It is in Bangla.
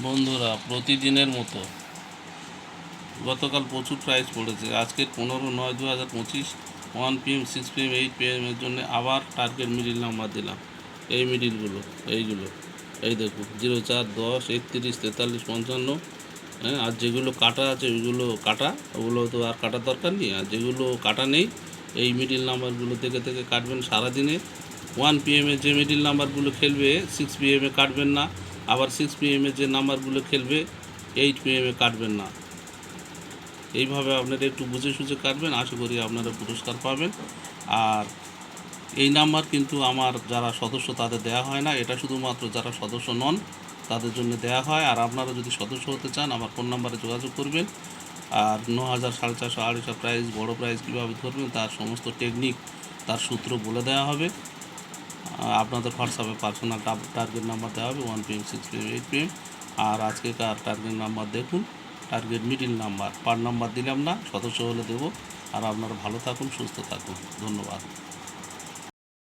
বন্ধুরা, প্রতিদিনের মতো। গতকাল প্রচুর প্রাইস পড়েছে। আজকের পনেরো নয় দু হাজার পঁচিশ one PM six PM eight পিএমের জন্য আবার টার্গেট মিডিল নাম্বার দিলাম। এই মিডিলগুলো এইগুলো। এই দেখুন জিরো চার, দশ, একত্রিশ, তেতাল্লিশ, পঞ্চান্ন হ্যাঁ আর যেগুলো কাটা আছে ওইগুলো কাটা, ওগুলো তো আর কাটার দরকার নেই। আর যেগুলো কাটা নেই, এই মিডিল নাম্বারগুলো থেকে থেকে কাটবেন সারাদিনে। ওয়ান পিএমে যে মিডিল নাম্বারগুলো খেলবে সিক্স পিএমে কাটবেন না। আবার সিক্স পিএমে যে নাম্বারগুলো খেলবে এইট পিএমে কাটবেন না। এইভাবে আপনারা একটু বুঝে সুঝে কাটবেন, আশা করি আপনারা পুরস্কার পাবেন। আর এই নাম্বার কিন্তু আমার যারা সদস্য তাদের দেওয়া হয় না, এটা শুধুমাত্র যারা সদস্য নন, তাদের জন্য দেওয়া হয়। আর আপনারা যদি সদস্য হতে চান, আমার ফোন নাম্বারে যোগাযোগ করবেন। আর ন হাজার সাড়ে চারশো আড়াইশো প্রাইস বড় প্রাইস কীভাবে ধরবেন, তার সমস্ত টেকনিক তার সূত্র বলে দেওয়া হবে। আপনাদের হোয়াটসঅ্যাপে পার্সোনাল টার্গেট নাম্বার দেওয়া হবে one PM six PM eight PM আর আজকে কার টার্গেট নাম্বার দেখুন target middle number per number দিলাম না, সদস্য হলে দেবো। আর আপনারা ভালো থাকুন, সুস্থ থাকুন। ধন্যবাদ।